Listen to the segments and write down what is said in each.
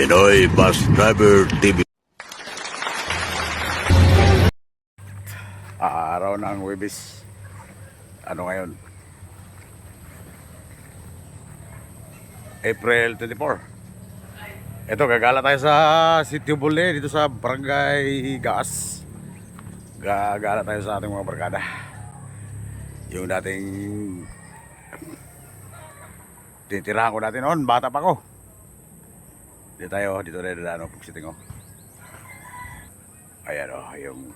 Pinoy Bus Driver TV. araw ng Webis. Ano ngayon? April 24. Ito, gagala tayo sa City Bule, dito sa Barangay Gaas. Gagala tayo sa ating mga barkada. Yung dating titirahan ko dati noon, bata pa ko. Dito tayo, dito tayo dadaan, pagsiting ko. Ayan o, yung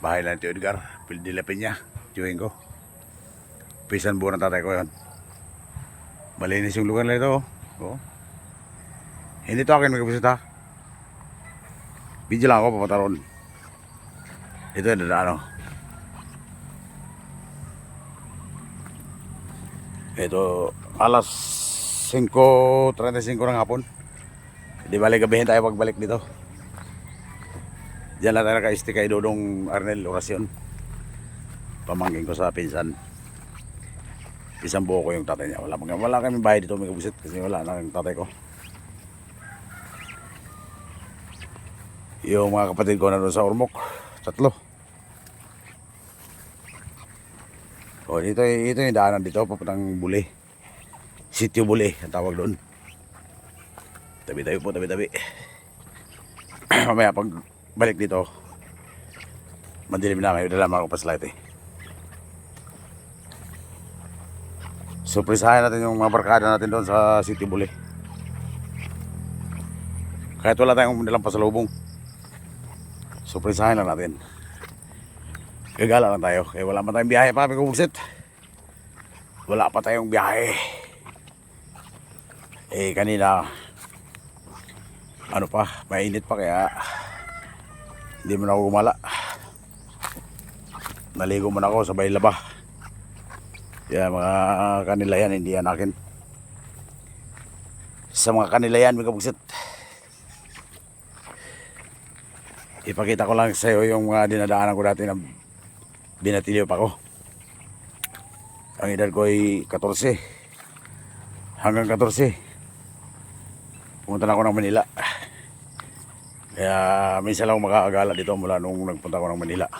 bahay lang Tio Edgar, Pildi La Peña, tiyuhin ko. Pisan buo ng tatay ko yun. Malinis yung lugar na ito. oh. Oh. Hindi to akin magkabisita. Video lang ako papunta ron. Ito yung dadaan oh. Ito, alas 5.35 ng hapon. Di balik gabihin tayo pagbalik dito. Diyan lang tayo naka-stay kay Dodong Arnel Orasyon. Pamangkin ko sa pinsan. Isang buo ko yung tatay niya. Wala, wala kami bahay dito may kabusit kasi wala na yung tatay ko. Yung mga kapatid ko na doon sa Ormoc. Tatlo. O, dito, ito yung daanan dito, papuntang Buli. Sitio Buli, ang tawag doon. Tabi-tabi po, tabi-tabi. Mamaya pag balik dito, madilim na kayo, dala mga kapaslight eh. Surprisahin natin yung mga barkada natin doon sa City Buli. Kahit wala tayong dalang pasalubong. Surprisahin lang natin. Gagala lang tayo. Kaya wala pa tayong biyahe pa, mga buksit. Wala pa tayong biyahe. Eh, kanina, ano pa, mainit pa kaya hindi mo na ako gumala. Naligo mo na ako sa laba. Kaya mga kanila yan, hindi yan akin. Sa mga kanila yan, mga buksit. Ipakita ko lang sa iyo yung mga dinadaanan ko dati na binatilyo pa ko. Ang edad ko ay 14. Hanggang 14. Pumunta na ako ng Manila. Kaya minsan lang makakagala dito mula nung nagpunta ako ng Manila.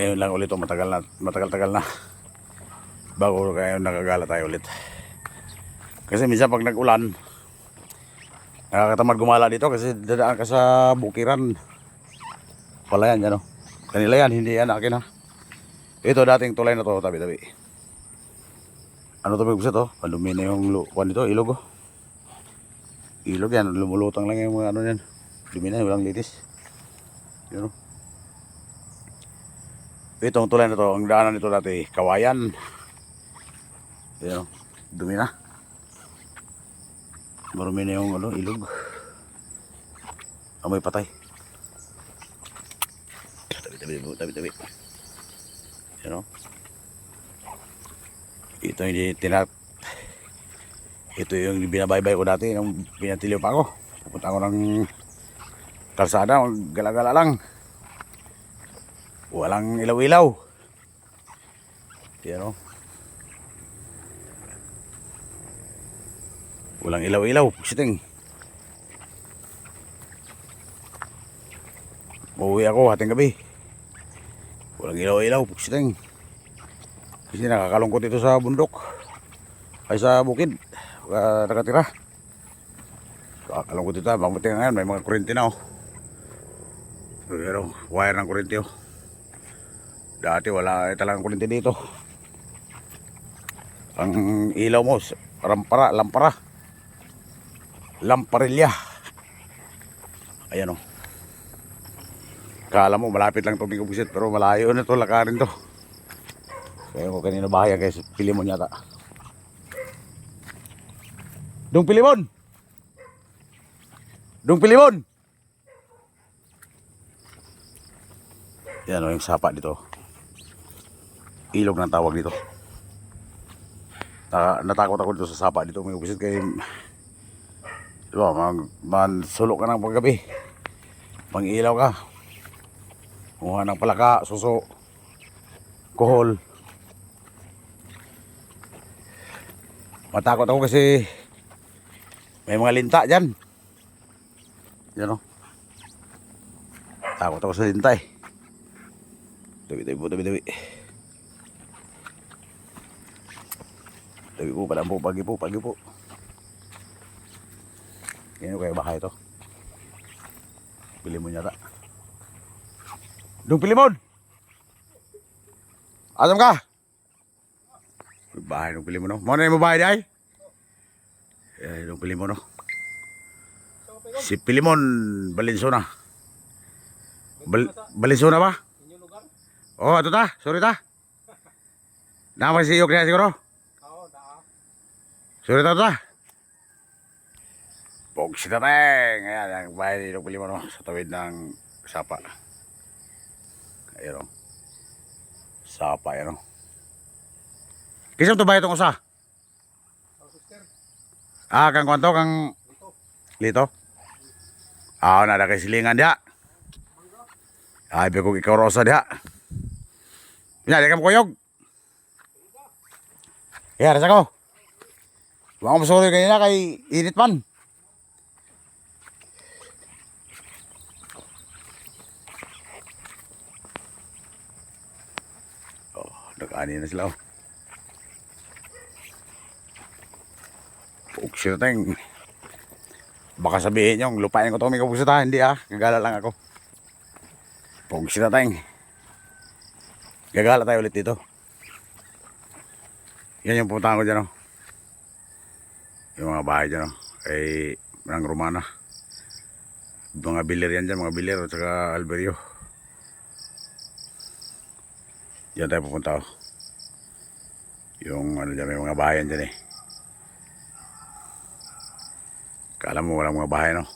Ngayon lang ulit, oh, matagal na, matagal-tagal na. Bago kayo nakagala tayo ulit. Kasi minsan pag nag-ulan, nakakatamad gumala dito kasi dadaan ka sa bukiran. Pala yan, yan oh. Kanila yan, hindi yan akin ha. Ito dating tulay na to, tabi-tabi. Ano to bigbuset oh? Pandumi na yung kuwan dito, ilog oh. Ilog yan, lumulutang lang yung mga ano yan. Dumi na, walang litis. Yun oh. Itong tulay na to, ang daanan nito dati, kawayan. Yun oh, dumi na. Marumi na yung ano, ilog. Amoy patay. Tabi, tabi, tabi, tabi. Yun oh. Ito hindi tinat ito yung binabaybay ko dati nung pinatilyo pa ako. Pupunta ako ng kalsada, gala-gala lang. Walang ilaw-ilaw. Yan o. Walang ilaw-ilaw. Siting. Uuwi ako hating gabi. Walang ilaw-ilaw. Siting. Kasi nakakalungkot ito sa bundok. Ay sa bukid. Wala nakatira. Nakakalungkot ito. Mabuti nga ngayon. May mga kurente na oh. Pero wire ng kurente oh. Dati wala eh, talagang kuryente dito. Ang ilaw mo, rampara, lampara. Lamparilya. Ayan o. Kala mo malapit lang itong busit pero malayo na to lakarin to. Kaya ko kanina bahaya kay Pilimon yata. Dung Pilimon! Dung Pilimon! Yan o yung sapa dito ilog ng tawag dito. Ta natakot ako dito sa sapa dito may upisit kay di ba mag man sulok ka ng paggabi pang ka kumuha ng palaka suso kohol matakot ako kasi May mga linta dyan. Yan o. Takot ako sa linta eh. Tabi, tabi po, tabi, tabi. Tabi po, padaan po, pagi po, pagi po. Yan kayo baka ito. Pili mo nyata. Dung pili mo! Asam ka? Bahay nung pili mo no. Mo na yung bahay di ay? Eh, nung pili mo no. Si Pilimon Balinsona. Bal Balinsona ba? Oh, ito ta. Sorry ta. Nama si Yok niya siguro. Sorry ta ta. Pog si Tateng. Ayan, ang bahay ni Nung Pilimon no. Sa tawid ng sapa. Ayan o. Sapa yan o. Kisam to itong usa? Ah, kang kwanto, kang... Lito? Ah, nada kay silingan dia. Ay, biya kong ikaw rosa dia. Pinali ka mo kuyog. Iya, rasa ko. Huwag mo sorry kanina kay init man. Oh, nag-ani na sila oh. Puksyo tayong Baka sabihin nyo, lupain ko to may kapugsita. Hindi ah, gagala lang ako. Pugsita tayong Gagala tayo ulit dito. Yan yung puntahan ko dyan oh. Yung mga bahay dyan oh. Kay ng Romana. Mga bilir yan dyan, mga bilir at saka Alberio. Diyan tayo pupunta oh. Yung ano dyan, may mga bahayan dyan eh. Kala mo walang mga bahay, no?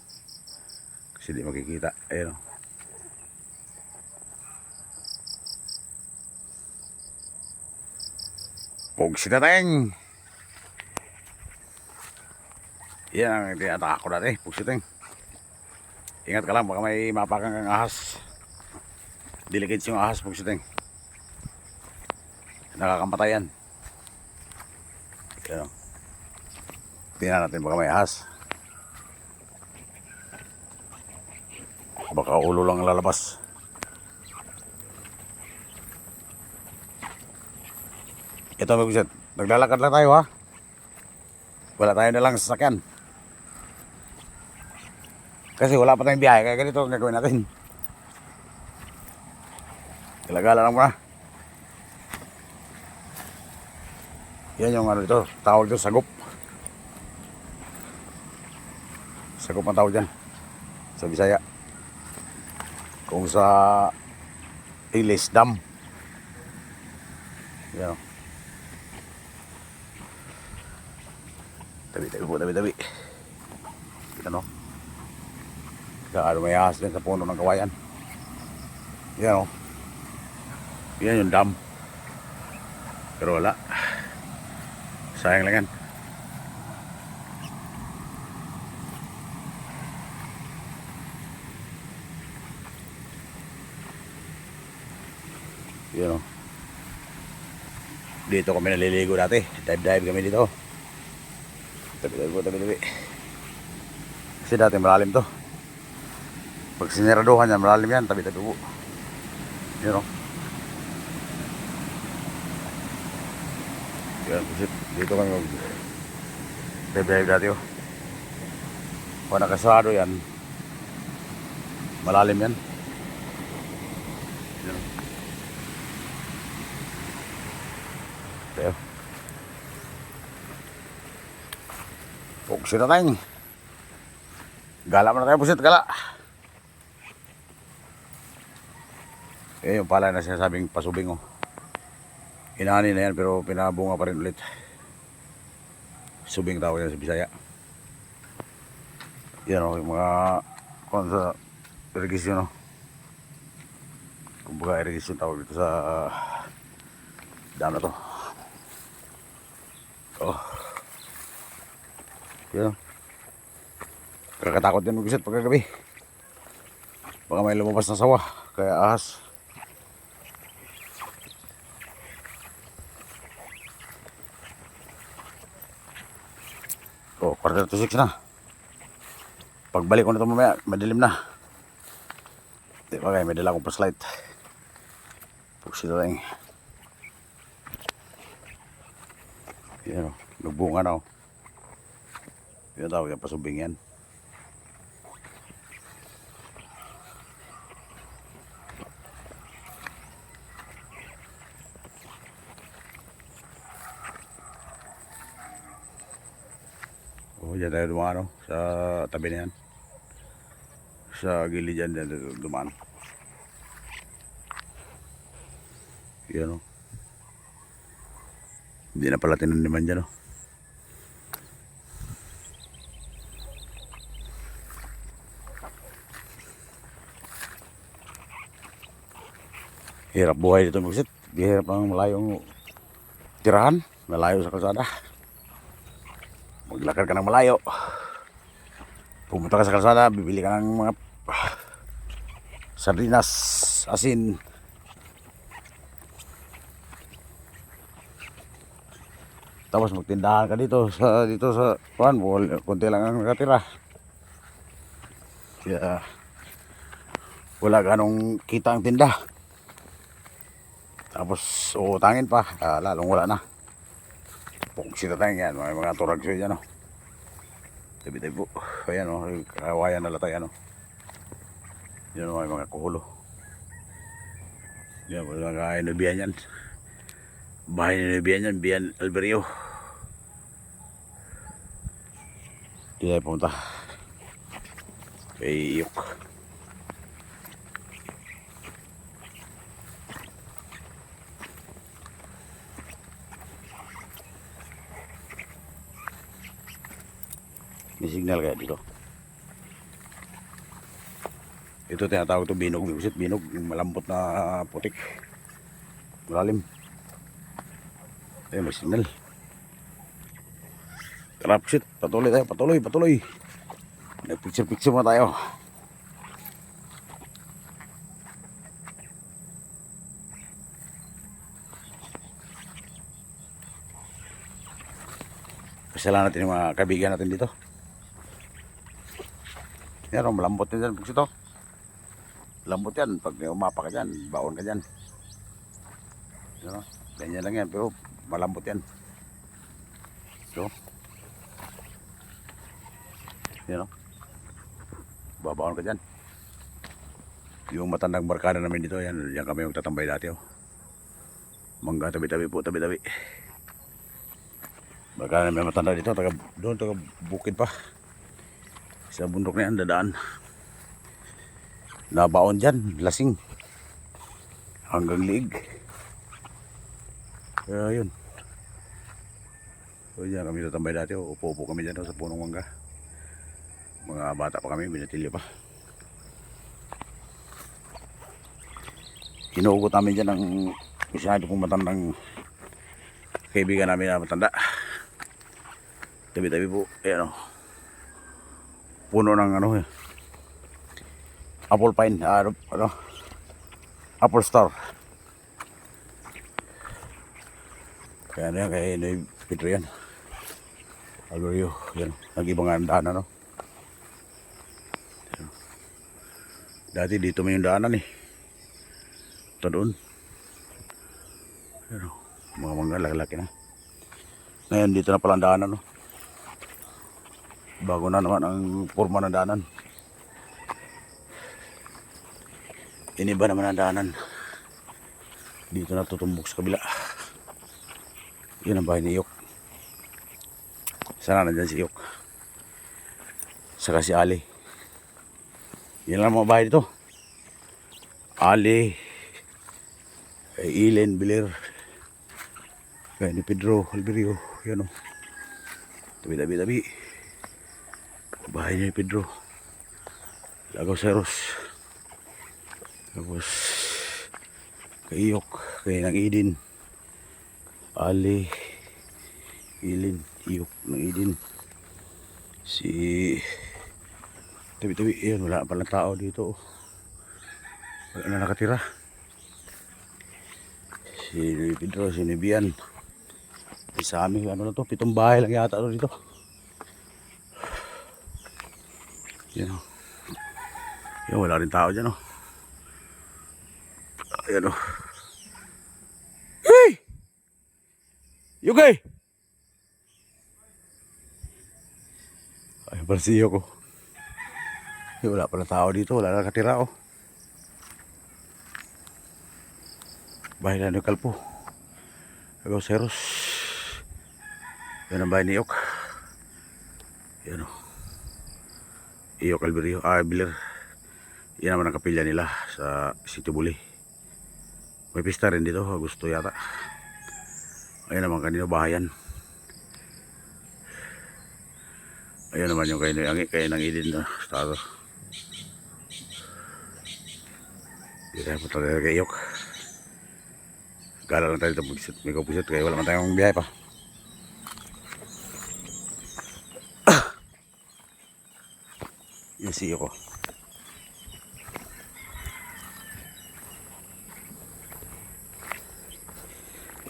Kasi di makikita. Ayun, no? Pugsiteng! Yan ang tinataka ko dati, pugsiteng. Ingat ka lang, baka may mapakang kang ahas. Delicate yung ahas, pugsiteng. Nakakampatayan. Yan, no? Tingnan natin baka may ahas. Baka ulo lang lalabas. Ito kusit, naglalakad lang tayo ha. Wala tayo na lang sasakyan. Kasi wala pa tayong biyahe, kaya ganito ang gagawin natin. Ilagala lang muna. Yan yung ano dito, tawag dito, sagop. Sagop ang tawag dyan. Sa Bisaya kung sa Ilis Dam. Yan. Tabi, tabi po, tabi, tabi. Ano? Kaano may ahas din sa puno ng kawayan. Yan o. Yan yung dam. Pero wala. Sayang lang yan. Yun o. Dito kami naliligo dati. Dive dive kami dito. Tabi tabi po, tabi tabi. Kasi dati malalim to. Pag siniraduhan yan, malalim yan. Tabi tabi po. Yun o. Yan, kasi dito kami mag dive dive dati o. Pag nakasarado yan, malalim yan. Yun. Tayo. Pusit na tayo. Gala na tayo, pusit, gala. Eh, yung pala na sinasabing pasubing, oh. Inani na yan, pero pinabunga pa rin ulit. Subing tawag yan sa Bisaya. Yan, oh, yung mga kung sa irrigation, oh. Kumbaga, irrigation tawag dito sa uh, dam na to. Oh. Yan. Kakatakot din mag-isat pagkagabi. Baka may lumabas na sawa. Kaya ahas. Oh, quarter to six na. Pagbalik ko na ito mamaya, madilim na. Di ba kaya, may dala akong flashlight. Puksi na lang. Yan o, nagbunga na o. Yan tawag yung pasubing yan. Oh, dyan tayo dumaan, no? Sa tabi na yan. Sa gilid dyan tayo dumaan. Yan, no? Hindi na pala tinaniman dyan, no? Hirap buhay dito, Mugsit. Hirap ang malayong tirahan. Malayo sa kalsada maglakad ka ng malayo pumunta ka sa kalsada bibili ka ng mga sardinas asin tapos magtindahan ka dito sa dito sa kuan wal konti lang ang nakatira kaya wala ganong kita ang tinda tapos uutangin pa ah, lalong wala na Pungsita tayo yan, may mga turag siya dyan, oh. Tabi-tabi po. Ayan, oh, kawayan na latay, ano. Yan, oh, may mga kuhulo. Yan, mga inubihan yan. Bahay ni inubihan yan, Bian Alberio. Di tayo pumunta. Kay Iyok. May signal kaya dito. Ito tinatawag ito binog. Binusit binog. Malambot na putik. Malalim. Ayun, may signal. Tara, shit. Patuloy tayo. Patuloy, patuloy. Nag-picture-picture muna tayo. Pasalamat natin yung mga kaibigan natin dito. Yan o, malambot yan dyan. Pagsi to. Lambot yan. Pag umapa ka dyan, baon ka dyan. Yan o. Ganyan lang yan. Pero malambot yan. So. Yan o. Babaon ka dyan. Yung matandang barkada namin dito, yan, yan kami yung tatambay dati o. Mangga tabi-tabi po, tabi-tabi. Barkada namin matanda dito, taga, doon, taga bukid pa sa bundok na yan dadaan. Nabaon dyan lasing. Hanggang liig. Kaya yun. So dyan kami tatambay dati. Upo-upo kami dyan sa punong mangga. Mga bata pa kami binatilyo pa. Hinugot namin dyan ng isa ito pong matandang kaibigan namin na matanda. Tabi-tabi po ayan o puno ng ano eh. Apple pine, ah, ano, ano, apple star. Kaya na yan, kaya na yung Pedro yan. Alvario, yan, nag-ibang ang daanan, no? Dati dito may yung daanan eh. Ito doon. Yan, oh. mga mga lalaki na. Ngayon, dito na pala ang daanan, no? Bago na naman ang forma ng daanan. Iniba naman ang daanan. Dito na tutumbok sa kabila. Yun ang bahay ni Yok sana nandyan si Yok saka si Ali. Yan lang ang mga bahay dito. Ali. Eh, Ilen Bilir. Kaya ni Pedro Alberio. Yan o tabi tabi tabi bahay ni Pedro. Lagaw Seros tapos kay Iyok kay nang Idin. Ali Ilin Iyok ng Idin. Si tabi-tabi yan wala palang tao dito wala na nakatira. Si Pedro si Nibian sa amin ano na to pitong bahay lang yata to dito Yan o. Yan, wala rin tao dyan o. Ayan o. Hey! Yugay! Ay, barsiyo ko. Eh, wala pala tao dito. Wala na nakatira o. Bahay na ng kalpo. Agaw seros. Yan ang bahay ni Yok. Yan o. Iyo Calvario, ah, Biler. Yan naman ang kapilya nila sa City Bully. May pista rin dito, gusto yata. Ayan naman kanino bahayan. Ayan naman yung kayo, ang, kayo ng idin na estado. Hindi tayo punta tayo kay Yok. Gala lang tayo dito mag-sit. May kapusit kaya wala man tayong biyahe pa. Yung siyo ko.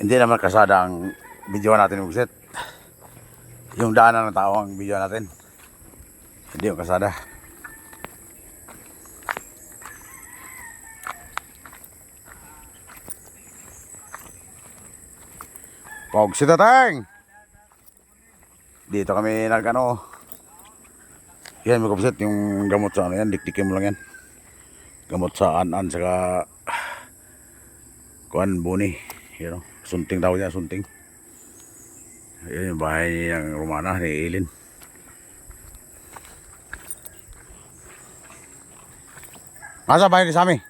Hindi naman kasada ang video natin yung set. Yung daanan ng tao ang video natin. Hindi yung kasada. Pog si Tatang! Dito kami nag ano, yan, may kapsit yung gamot sa ano yan, dikdikin mo lang yan. Gamot sa an-an, saka kuan buni. Yan o, sunting tawag niya, sunting. Yan yung bahay ng Romana, ni Eileen. Nasa bahay ni Sami?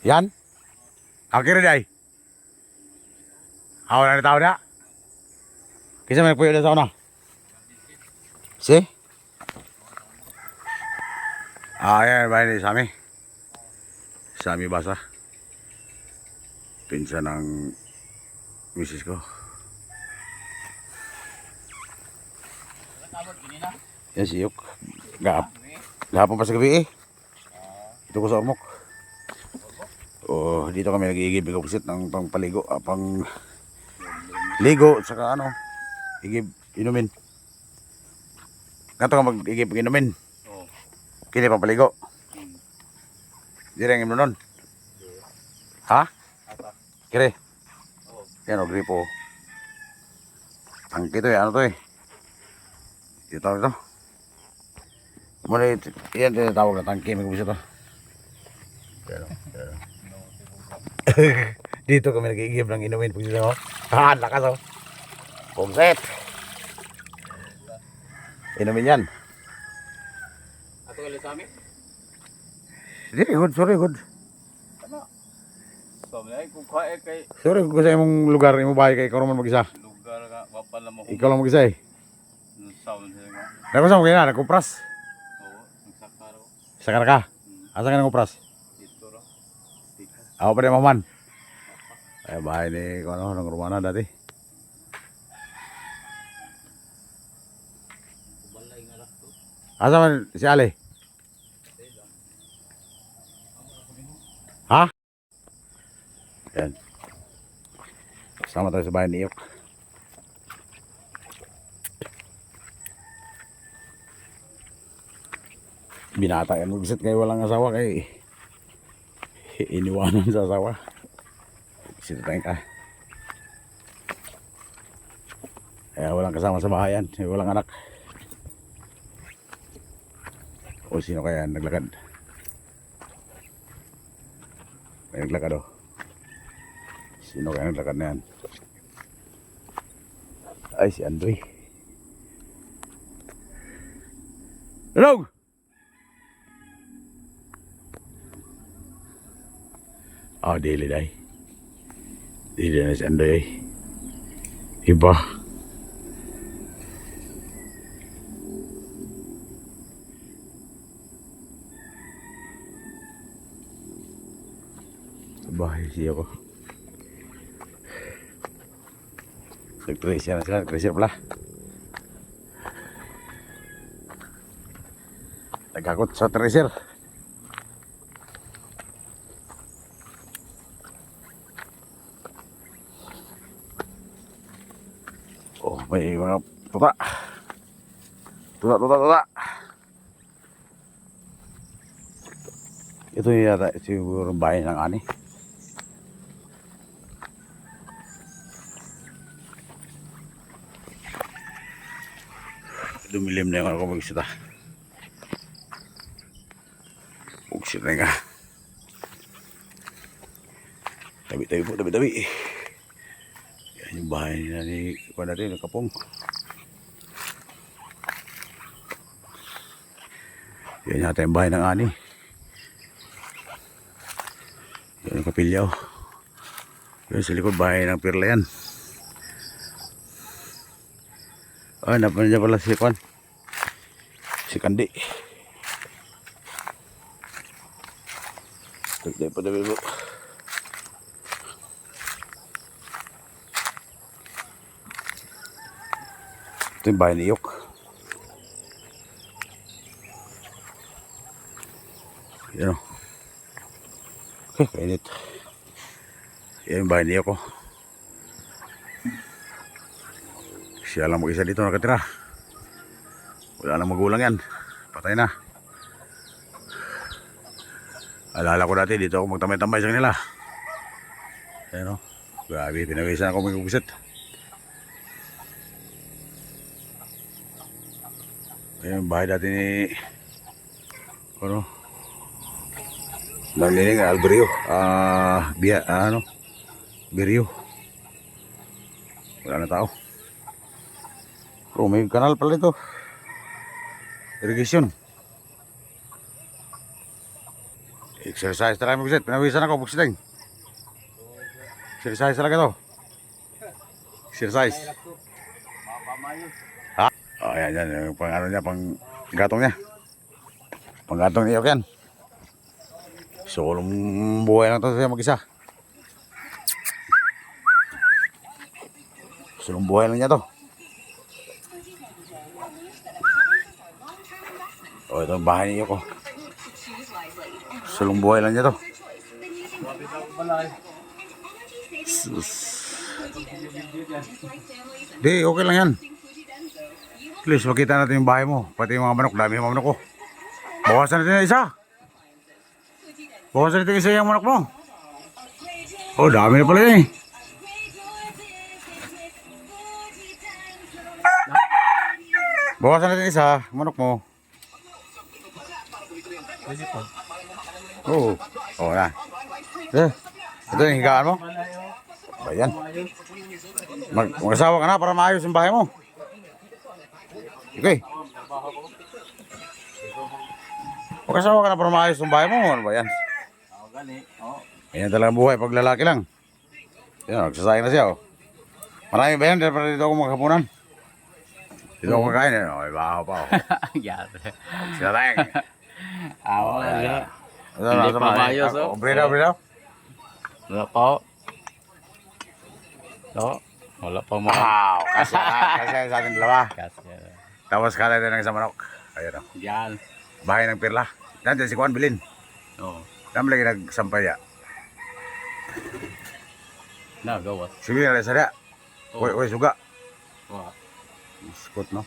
Yan? Akhirnya day. Ako na tao na. Kisa may nagpuyo na sa una. Si? Ah, yan, bahay ni Sami. Sami Basa. Pinsan ng misis ko. Yan si Yuk. Gahap. Gahapon pa sa gabi eh. Ito ko sa ormok. Oh, dito kami nag-iigib ng ng pangpaligo, ah, pang ligo, saka ano, igib, inumin. Ganito ka mag-igib, inumin. Oo. Kini pampaligo. Di rin ang nun. Ha? Ata. Kire. Oo. Yan o, gripo. Tangki to eh, ano to eh. Ito ito. Muna yan tinatawag na tangki, may kubisa to. Yan o, yan o. Dito kami nag-iigib ng inumin. Pag sila mo, ha, lakas o. Pumset. Inumin yan. Ato kali sa amin? Hindi, good, sorry, good. Kay Sorry, kung sa imong lugar, imong bahay kay ikaw naman mag-isa. lugar nga wapal na mo Ikaw lang mag-isa eh. sound sila nga. Nagpasa mo kaya na, nagkupras. Oo, nagsaka ro. Sa ka Asa ka nagkupras? Dito ro. Ako pa rin maman. Ay, bahay ni kung ano, ng Romana dati. Asa man si Ale? Ha? Yan. Sama tayo sa bahay ni Iyok. Binata yan mag-visit kayo walang asawa kay iniwanan sa asawa. Sita tayo ka. Kaya walang kasama sa bahayan, walang anak. O sino kaya naglakad? May naglakad o. Sino kaya naglakad na yan? Ay, si Andoy. Hello! Ah, dili day. Dili na si Andoy ay. Iba. Siya ko. Nag-tracer na sila, nag-tracer pala. Nagkakot sa tracer. Oh, may mga Tuta. Tuta, tuta, tuta. Ito yung yata siguro bahay ng ani. Dumilim na yung ako magsita. Buksit na nga. Tabi-tabi po, tabi-tabi. Yan yung bahay nila ni Kuan natin, ng Kapong. Yan yata yung bahay ng ani. Yan yung kapilyaw. Yan sa likod bahay ng Pirla yan. Ah, napan niya pala si Kwan. Si Kandi. Tabi pa tabi po. Ito yung ni Yok. Yan o. Okay, kainit. Yan yung bahay ni Yok o. Siya lang mag-isa dito nakatira. Wala nang magulang yan. Patay na. Alala ko dati dito ako magtamay-tambay sa kanila. Ayan o. Grabe, pinawisan ako may kubusit. Ayan, bahay dati ni... Ano? Naliling Alberio. Ah, biya, ah, ano? Berio. Wala na tao. Oh, may kanal pala ito. Irrigation. Exercise talaga mag-set. Pinawisan ako, buksideng. Exercise talaga to. Exercise. Ha? Oh, yan, yan. Yung pang ano niya, pang gatong niya. Pang gatong niya yan. Solong buhay lang to siya mag-isa. Solong buhay lang niya to. Oh, ito ang bahay niyo ko. Sulong buhay lang niya to. Sus. Di, okay lang yan. Please, makita natin yung bahay mo. Pati yung mga manok. Dami yung mga manok ko. Bawasan natin yung isa. Bawasan natin isa yung manok mo. Oh, dami na pala yun eh. Bawasan natin isa, manok mo. Oo. Oo na. Eh, ito yung higaan mo. Ayan. Mag mag-asawa ka na para maayos yung bahay mo. Okay. Mag-asawa ka na para maayos yung bahay mo. Ano ba yan? Ako. Ayan talagang buhay pag lalaki lang. Yan, nagsasayang na siya. Oh. Marami ba yan? Para dito ako magkapunan. Dito ako kakain. Eh. Oh, iba pa. Oh. Yan. Sinatayang. Ako nga. Hindi pa maayos, oh. Out, breed out. Wala pa. Oo. Wala pa mga. Wow, kasi, kasi sa ating dalawa. Kasi. Tapos kala din ng isang manok. Ayun o. Yan. Bahay ng pirla. Nandiyan si Juan Bilin. Oo. Dami lagi nagsampaya. Nagawas. Sige na sa dia. Uy, uy, suga. Wow. Iskot, no?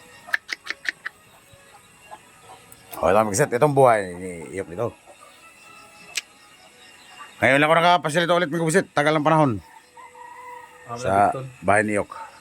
O, ito mag-set. Itong buhay. Iyok nito. Ngayon lang ako nakapasyal ito ulit mag-visit. Tagal ng panahon. Sa bahay ni Iyok.